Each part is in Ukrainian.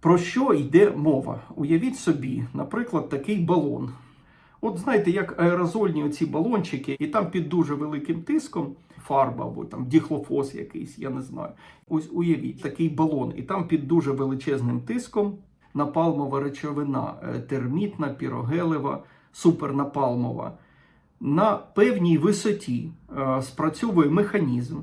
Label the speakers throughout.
Speaker 1: Про що йде мова? Уявіть собі, наприклад, такий балон. От знаєте, як аерозольні оці балончики, і там під дуже великим тиском фарба або там діхлофос якийсь, я не знаю. Ось уявіть такий балон, і там під дуже величезним тиском напалмова речовина, е, термітна, пірогелева, супернапалмова. На певній висоті е, спрацьовує механізм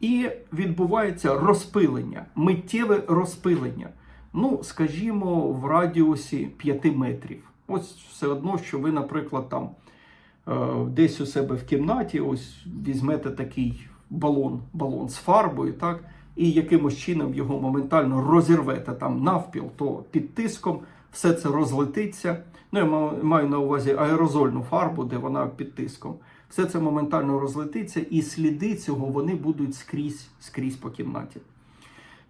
Speaker 1: і відбувається розпилення, миттєве розпилення. Ну, скажімо, в радіусі 5 метрів. Ось все одно, що ви, наприклад, там е, десь у себе в кімнаті, ось візьмете такий балон, балон з фарбою, так, і якимось чином його моментально розірвете там навпіл, то під тиском все це розлетиться. Ну, я маю на увазі аерозольну фарбу, де вона під тиском. Все це моментально розлетиться, і сліди цього вони будуть скрізь, скрізь по кімнаті.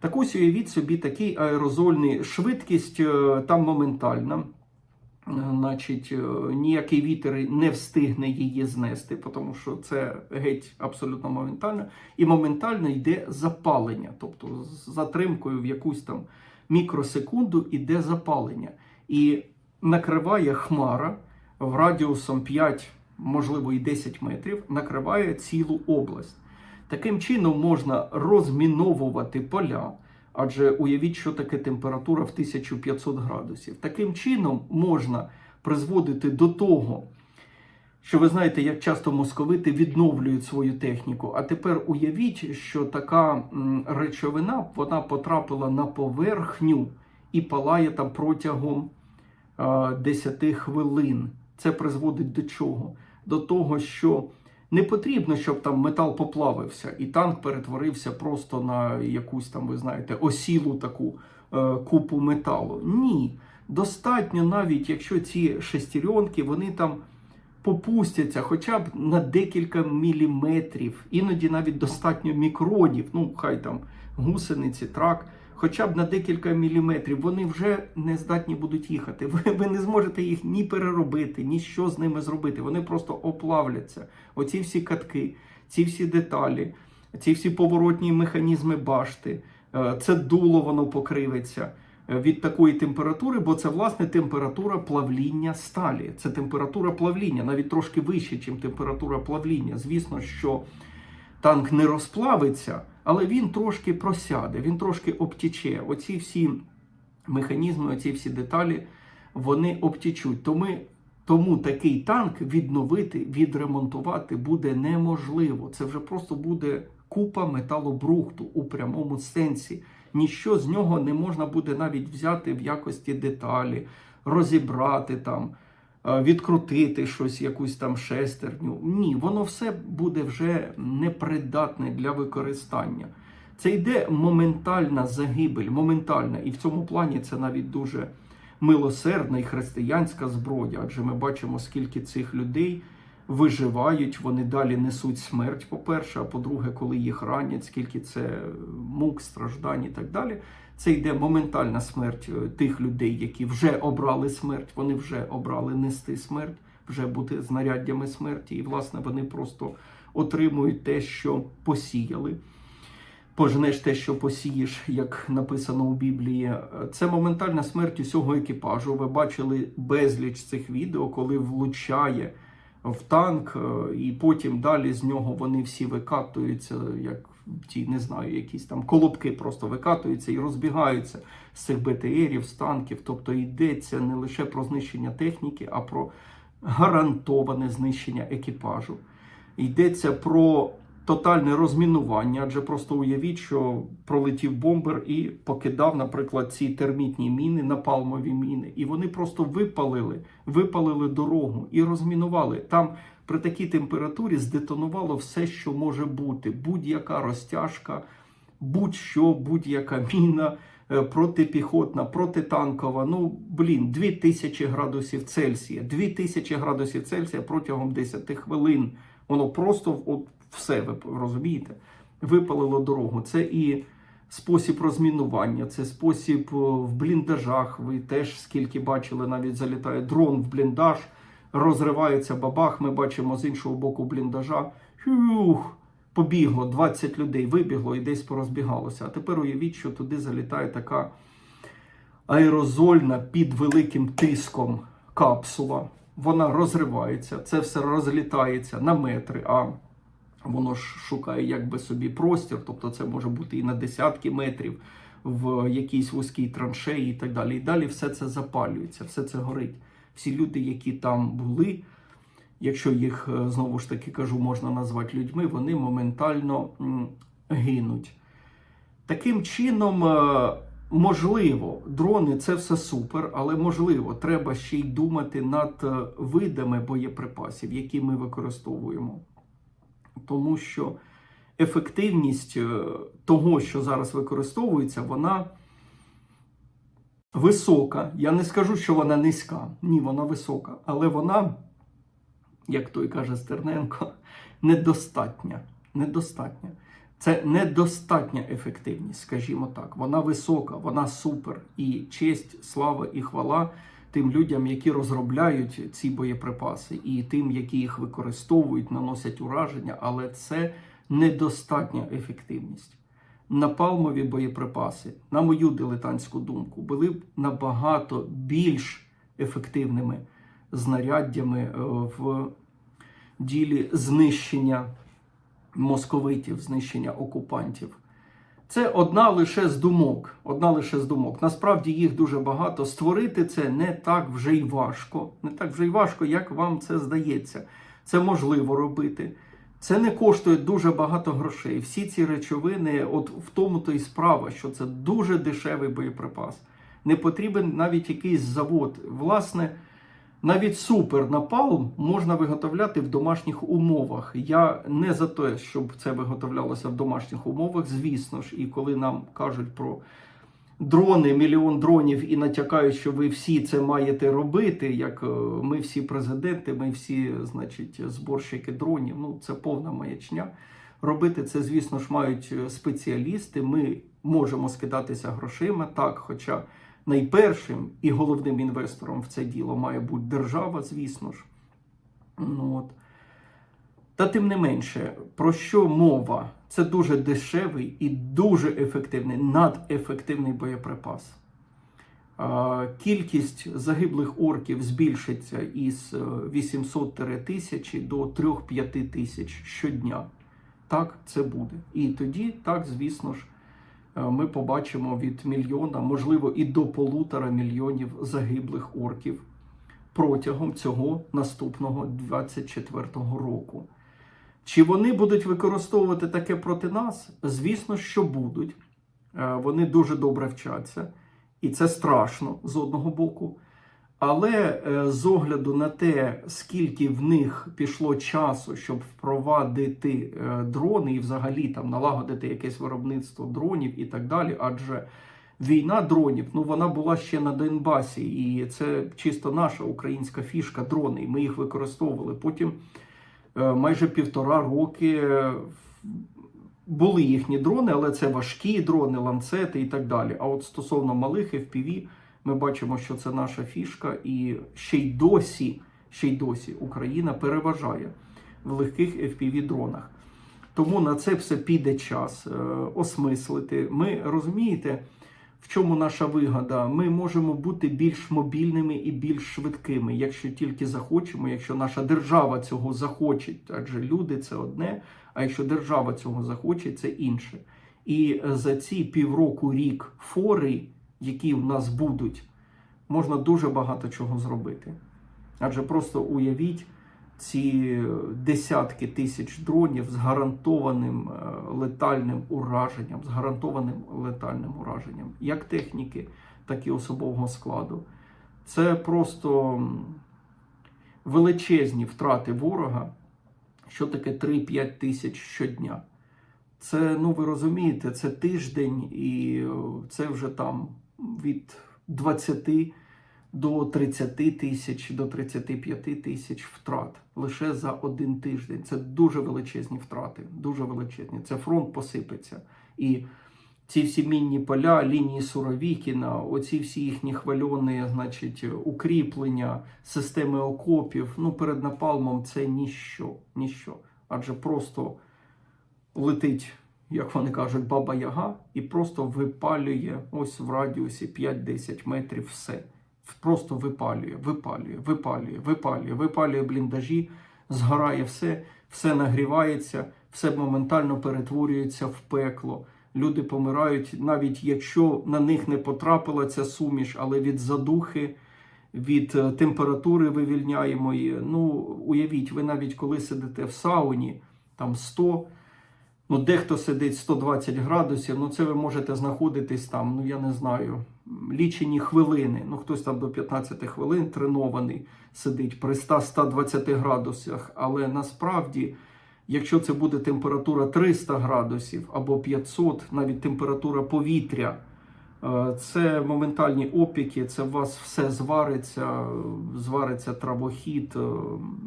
Speaker 1: Так ось уявіть собі такий аерозольний швидкість е, там моментальна. Е, Значить, е, ніякий вітер не встигне її знести, тому що це геть абсолютно моментально. І моментально йде запалення, тобто з затримкою в якусь там мікросекунду йде запалення. І накриває хмара в радіусом 5, можливо, і 10 метрів, накриває цілу область. Таким чином можна розміновувати поля. Адже уявіть, що таке температура в 1500 градусів. Таким чином можна призводити до того, що ви знаєте, як часто московити відновлюють свою техніку. А тепер уявіть, що така речовина вона потрапила на поверхню і палає там протягом е, 10 хвилин. Це призводить до чого? До того, що не потрібно, щоб там метал поплавився, і танк перетворився просто на якусь там, ви знаєте, осілу таку е, купу металу. Ні. Достатньо навіть, якщо ці шестеренки, вони там попустяться хоча б на декілька міліметрів, іноді навіть достатньо мікронів, ну хай там гусениці, трак, хоча б на декілька міліметрів, вони вже не здатні будуть їхати. Ви, ви не зможете їх ні переробити, ні що з ними зробити. Вони просто оплавляться. Оці всі катки, ці всі деталі, ці всі поворотні механізми башти, е, це дуло воно покривиться від такої температури, бо це власне температура плавління сталі. Це температура плавління, навіть трошки вище, ніж температура плавління. Звісно, що танк не розплавиться, але він трошки просяде, він трошки обтіче. Оці всі механізми, оці всі деталі, вони обтічуть. Тому, тому такий танк відновити, відремонтувати буде неможливо. Це вже просто буде купа металобрухту у прямому сенсі. Ніщо з нього не можна буде навіть взяти в якості деталі, розібрати там, е, відкрутити щось, якусь там шестерню. Ні, воно все буде вже непридатне для використання. Це йде моментальна загибель, моментальна. І в цьому плані це навіть дуже милосердна і християнська зброя. Адже ми бачимо, скільки цих людей виживають, вони далі несуть смерть, по-перше, а по-друге, коли їх ранять, скільки це мук, страждань і так далі. Це йде моментальна смерть е, тих людей, які вже обрали смерть, вони вже обрали нести смерть, вже бути знаряддями смерті. І, власне, вони просто отримують те, що посіяли. Пожнеш те, що посієш, як написано у Біблії. Це моментальна смерть усього екіпажу. Ви бачили безліч цих відео, коли влучає в танк, е, і потім далі з нього вони всі викатуються, як ті, не знаю, якісь там колобки просто викатуються і розбігаються з цих БТРів, з танків. Тобто йдеться не лише про знищення техніки, а про гарантоване знищення екіпажу. Йдеться про тотальне розмінування, адже просто уявіть, що пролетів бомбер і покидав, наприклад, ці термітні міни, напалмові міни, і вони просто випалили, випалили дорогу і розмінували. Там при такій температурі здетонувало все, що може бути, будь-яка розтяжка, будь-що, будь-яка міна. е, Протипіхотна, протитанкова, ну блін, 2000 градусів Цельсія. 2000 градусів Цельсія протягом 10 хвилин. Воно просто от все, ви розумієте, випалило дорогу. Це і спосіб розмінування, це спосіб е, в бліндажах. Ви теж скільки бачили, навіть залітає дрон в бліндаж, розривається бабах. Ми бачимо з іншого боку бліндажа. Фюх, побігло 20 людей, вибігло і десь порозбігалося. А тепер уявіть, що туди залітає така аерозольна під великим тиском капсула. Вона розривається, це все розлітається на метри, а воно ж шукає якби собі простір, тобто це може бути і на десятки метрів в якійсь вузькій траншеї і так далі. І далі все це запалюється, все це горить. Всі люди, які там були, якщо їх е, знову ж таки кажу, можна назвати людьми, вони моментально гинуть. Таким чином, е, можливо, дрони це все супер, але можливо, треба ще й думати над е, видами боєприпасів, які ми використовуємо. Тому що ефективність е, того, що зараз використовується, вона висока. Я не скажу, що вона низька. Ні, вона висока. Але вона, як той каже Стерненко, недостатня. Недостатня. Це недостатня ефективність, скажімо так. Вона висока, вона супер. І честь, слава і хвала тим людям, які розробляють ці боєприпаси, і тим, які їх використовують, наносять ураження, але це недостатня ефективність. Напалмові боєприпаси, на мою дилетантську думку, були б набагато більш ефективними знаряддями е, в ділі знищення московитів, знищення окупантів. Це одна лише з думок. Одна лише з думок. Насправді їх дуже багато. Створити це не так вже й важко. Не так вже й важко, як вам це здається. Це можливо робити. Це не коштує дуже багато грошей. Всі ці речовини, от в тому то й справа, що це дуже дешевий боєприпас. Не потрібен навіть якийсь завод. Власне, навіть супер напалм можна виготовляти в домашніх умовах. Я не за те, щоб це виготовлялося в домашніх умовах, звісно ж, і коли нам кажуть про дрони, мільйон дронів і натякають, що ви всі це маєте робити, як е, ми всі президенти, ми всі, значить, зборщики дронів. Ну це повна маячня. Робити це, звісно ж, мають е, спеціалісти. Ми можемо скидатися грошима, так, хоча найпершим і головним інвестором в це діло має бути держава, звісно ж. Ну, от. Та тим не менше, про що мова? Це дуже дешевий і дуже ефективний, надефективний боєприпас. Кількість загиблих орків збільшиться із 800 тисяч до 3-5 тисяч щодня. Так, це буде. І тоді, так, звісно ж, е, ми побачимо від мільйона, можливо, і до полутора мільйонів загиблих орків протягом цього наступного 24-го року. Чи вони будуть використовувати таке проти нас? Звісно, що будуть. Е, Вони дуже добре вчаться, і це страшно з одного боку. Але е, з огляду на те, скільки в них пішло часу, щоб впровадити е, дрони і взагалі там налагодити якесь виробництво дронів і так далі, адже війна дронів ну вона була ще на Донбасі, і це чисто наша українська фішка дрони. і Ми їх використовували. Потім е, майже півтора роки були їхні дрони, але це важкі дрони, ланцети і так далі. А от стосовно малих FPV, ми бачимо, що це наша фішка, і ще й досі, ще й досі Україна переважає в легких FPV дронах. Тому на це все піде час е, осмислити. Ми розумієте, в чому наша вигода? Ми можемо бути більш мобільними і більш швидкими, якщо тільки захочемо, якщо наша держава цього захоче, адже люди це одне, а якщо держава цього захоче, це інше. І за ці півроку рік фори, які в нас будуть, можна дуже багато чого зробити. Адже просто уявіть ці десятки тисяч дронів з гарантованим е, летальним ураженням, з гарантованим летальним ураженням, як техніки, так і особового складу. Це просто величезні втрати ворога. Що таке 3-5 тисяч щодня? Це, ну ви розумієте, це тиждень, і е, це вже там від 20 до 30 тисяч, до 35 тисяч втрат лише за один тиждень. Це дуже величезні втрати, дуже величезні. Це фронт посипеться. І ці всі мінні поля, лінії Суровікіна, оці всі їхні хвальоні, значить, укріплення, системи окопів. Ну, перед напалмом це ніщо, ніщо. Адже просто летить як вони кажуть, баба Яга, і просто випалює ось в радіусі 5-10 метрів все. Просто випалює, випалює, випалює, випалює, випалює бліндажі, згорає все, все нагрівається, все моментально перетворюється в пекло. Люди помирають, навіть якщо на них не потрапила ця суміш, але від задухи, від е, температури вивільняємої. Ну, уявіть, ви навіть коли сидите в сауні, там 100, ну дехто сидить 120 градусів, ну це ви можете знаходитись там, ну я не знаю, лічені хвилини. Ну хтось там до 15 хвилин тренований сидить при 100-120 градусах, але насправді. Якщо це буде температура 300 градусів або 500, навіть температура повітря, е, це моментальні опіки, це у вас все звариться, звариться травохід, е,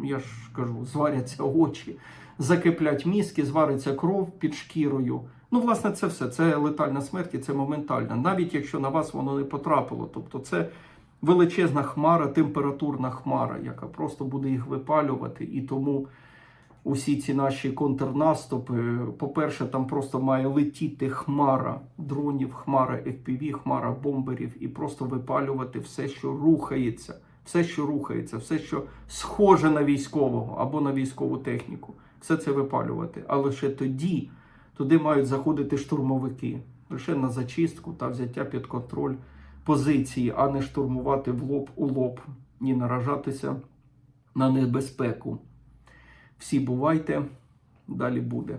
Speaker 1: я ж кажу, зваряться очі, закиплять мізки, звариться кров під шкірою. Ну, власне, це все. Це летальна смерть і це моментальна, навіть якщо на вас воно не потрапило. Тобто це величезна хмара, температурна хмара, яка просто буде їх випалювати. І тому усі ці наші контрнаступи, по-перше, там просто має летіти хмара дронів, хмара FPV, хмара бомберів і просто випалювати все, що рухається, все, що рухається, все, що схоже на військового або на військову техніку. Все це випалювати. А лише тоді туди мають заходити штурмовики лише на зачистку та взяття під контроль позиції, а не штурмувати в лоб у лоб, ні наражатися на небезпеку. Всі бувайте, далі буде.